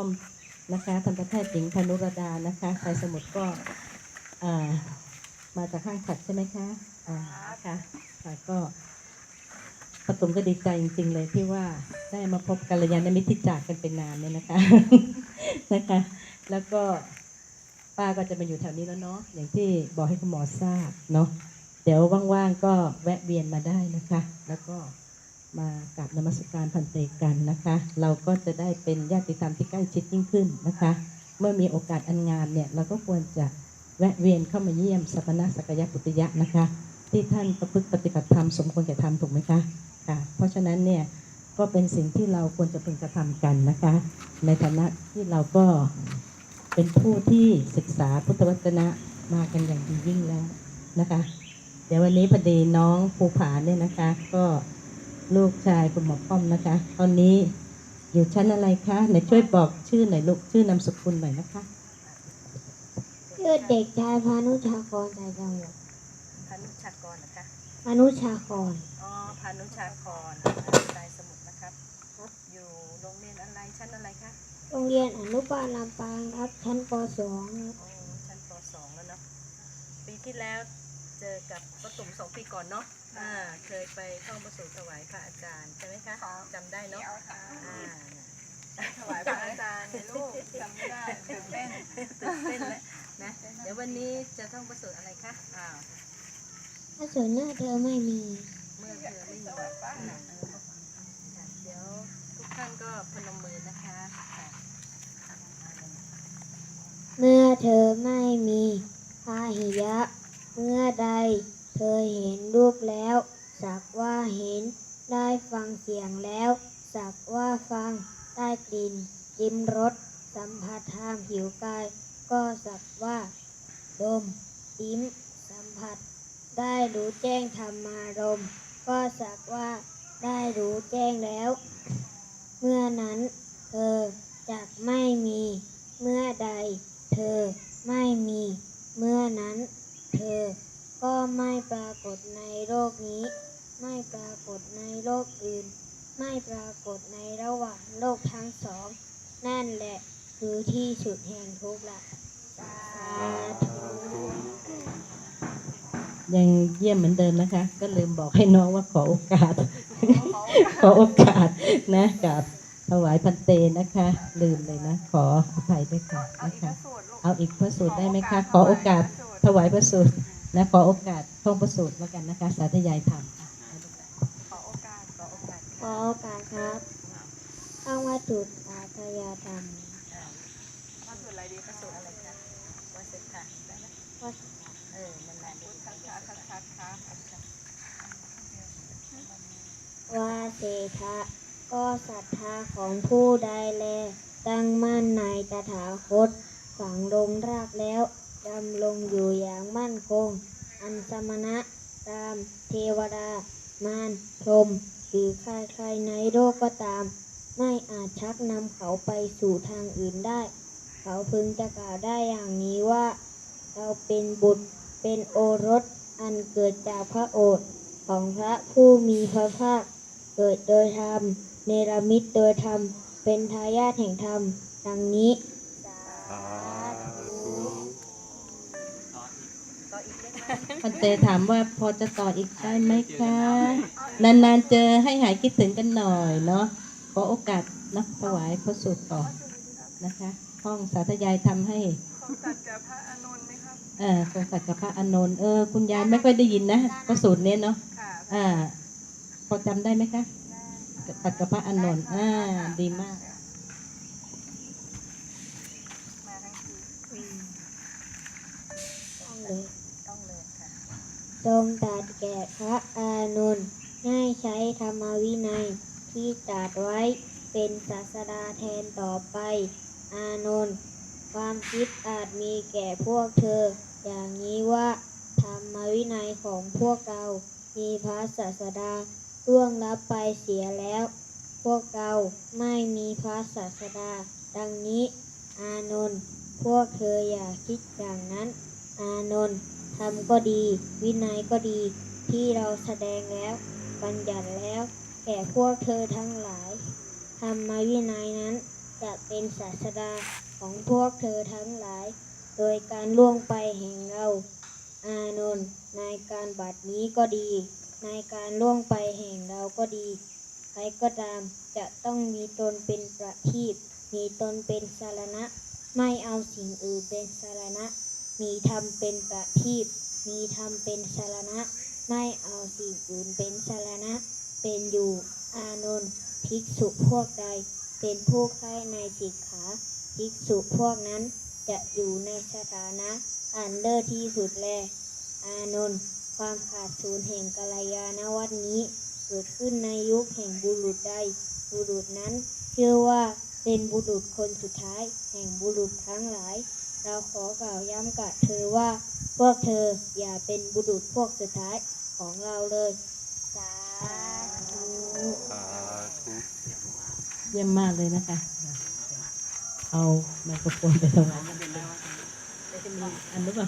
ป้อมนะคะทันตแพทย์หญิงพนุรดานะคะสายสมุทรก็มาจากข้างขัดใช่ไหมคะอ่าค่ะค่ะก็ปฐมก็ดีใจจริง ๆ เลยที่ว่าได้มาพบกัลยาณมิตรที่จากกันเป็นนานเนี่ยนะคะนะคะ แล้วก็ป้าก็จะมาอยู่แถวนี้แล้วเนาะอย่างที่บอกให้คุณหมอทราบเนาะเดี๋ยวว่างๆก็แวะเวียนมาได้นะคะ แล้วก็ มากราบนมัสการพันเตกันนะคะ เราก็จะได้เป็นญาติธรรมที่ใกล้ชิดยิ่งขึ้นนะคะ เมื่อมีโอกาสอันงามเนี่ยเราก็ควรจะแวะเวียนเข้ามาเยี่ยมสัปนาสักยปุตยะนะคะ ที่ท่านประพฤติปฏิบัติธรรมสมควรแก่ธรรมถูกไหมคะค่ะเพราะฉะนั้นเนี่ยก็เป็นสิ่งที่เราควรจะพึงกระทำกันนะคะ ในฐานะที่เราก็เป็นผู้ที่ศึกษาพุทธวจนะมากันอย่างดียิ่งแล้วนะคะ เดี๋ยววันนี้พอดีน้องภูผาเนี่ยนะคะก็ ลูกชายคุณหมอป้อมนะคะ ตอนนี้อยู่ชั้นอะไรคะไหนช่วยบอกชื่อหน่อยลูกชื่อนามสกุลหน่อยนะคะชื่อเด็กชายพานุชากรใจจังหวัดพานุชากรนะคะพานุชากรอ๋อพานุชากรสายสมุทรนะครับ อยู่โรงเรียนอะไรชั้นอะไรคะโรงเรียนอนุบาลลำปางครับชั้นป .2 ครับโอ้ชั้นป .2 แล้วเนาะปีที่แล้ว เจอกับประตุ่มสองปีก่อนเนาะอ่าเคยไปเข้ามาสู่ถวายพระอาจารย์ใช่ไหมคะจำได้เนาะอ่าถวายพระอาจารย์ในลูกจำไม่ได้ตื่นเต้นตื่นเต้นแล้วนะเดี๋ยววันนี้จะท่องประสูตรอะไรคะอ้าวถ้าส่วนหน้าเธอไม่มี เมื่อเธอไม่อยู่ค่ะเออค่ะเดี๋ยวทุกท่านก็พนมมือนะคะค่ะเมื่อเธอไม่มีพาหิยะ เมื่อใดเธอเห็นรูปแล้ว สักว่าเห็น ได้ฟังเสียงแล้ว สักว่าฟัง ได้กลิ่นลิ้มรสสัมผัสทางผิวกาย ก็สักว่าดมลิ้มสัมผัส ได้รู้แจ้งธรรมารมณ์ก็สักว่าได้รู้แจ้งแล้ว เมื่อนั้น เธอจักไม่มี เมื่อใด เธอไม่มี เมื่อนั้น เธอ ก็ไม่ปรากฏในโลกนี้ ไม่ปรากฏในโลกอื่น ไม่ปรากฏในระหว่างโลกทั้งสอง นั่นแหละคือที่สุดแห่งทุกข์ละสาธุยังเยี่ยมเหมือนเดิมนะคะ ก็ลืมบอกให้น้องว่าขอโอกาส ขอโอกาสนะกับถวายพันเตนะคะ ลืมเลยนะ ขออภัยด้วยค่ะเอานะอีกพคะระสูตรลูกเอาอีกพระสูตรได้ไหมคะ ขอโอกาส ถวายพระสูตรนะขอโอกาสท่องพระสูตรแล้วกันนะคะ สาธยายธรรมค่ะขอโอกาสขอโอกาสขอโอกาสครับข้างวัตถุสาธยาธรรมพระสูตรอะไรดีพระสูตรอะไรค่ะว่าเสร็จค่ะได้ไหมว่าเออนั่นแหละพุทธัสสะทัสสะคะว่าเศรษฐะก็ศรัทธาของผู้ใดแล ตั้งมั่นในตถาคตฝังลงรากแล้ว ดำลงอยู่อย่างมั่นคง อันสมณะตามเทวดา มารพรมหรือใครๆในโลกก็ตาม ไม่อาจชักนำเขาไปสู่ทางอื่นได้ เขาพึงจะกล่าวได้อย่างนี้ว่า เราเป็นบุตรเป็นโอรสอันเกิดจากพระโอษฐ์ของพระผู้มีพระภาค เกิดโดยธรรม เนรมิตโดยธรรม เป็นทายาทแห่งธรรม ดังนี้ พันเตถามว่าพอจะต่ออีกได้ไหมคะ นานๆเจอให้หายคิดถึงกันหน่อยเนาะขอโอกาสนะถวายพระสูตรต่อนะคะ ห้องสาธยายทำให้ของสัจจะพระอานนท์ไหมครับเออทรงสัจกับพระอานนท์เออคุณยายไม่ค่อยได้ยินนะพระสูตรเนี้ยเนาะค่ะอ่าพอจำได้ไหมคะสัจกับพระอานนท์อ่าดีมากมาทั้งทีอื ทรงตรัสแก่พระอานนท์ให้ใช้ธรรมวินัยที่ตรัสไว้เป็นศาสดาแทนต่อไป อานนท์ความคิดอาจมีแก่พวกเธอ อย่างนี้ว่าธรรมวินัยของพวกเรา มีพระศาสดาล่วงลับไปเสียแล้ว พวกเราไม่มีพระศาสดา ดังนี้ อานนท์พวกเธออย่าคิดอย่างนั้น อานนท์ ธรรมก็ดี วินัยก็ดี ที่เราแสดงแล้ว บัญญัติแล้ว แก่พวกเธอทั้งหลาย ธรรมวินัยนั้นจะเป็นศาสดาของพวกเธอทั้งหลาย โดยการล่วงไปแห่งเรา อานนท์ในการบัดนี้ก็ดี ในการล่วงไปแห่งเราก็ดี ใครก็ตามจะต้องมีตนเป็นประทีปมีตนเป็นสารณะ ไม่เอาสิ่งอื่นเป็นสารณะ มีธรรมเป็นประทีปมีธรรมเป็นสารณะ ไม่เอาสิ่งอื่นเป็นสารณะ เป็นอยู่ อานนท์ภิกษุพวกใด เป็นผู้ใคร่ในสิกขาภิกษุพวกนั้นจะอยู่ในสถานะอันเลิศที่สุดแล อานนท์ความขาดศูนย์แห่งกัลยาณวัดนี้ เกิดขึ้นในยุคแห่งบุรุษใด บุรุษนั้นเชื่อว่าเป็นบุรุษคนสุดท้าย แห่งบุรุษทั้งหลาย เราขอกล่าวย้ำกับเธอว่า พวกเธออย่าเป็นบุรุษพวกสุดท้ายของเราเลยสาธุเยี่ยมมากเลยนะคะ เอาไมโครโฟนไปตรงนั้นจะมีอันหรือเปล่า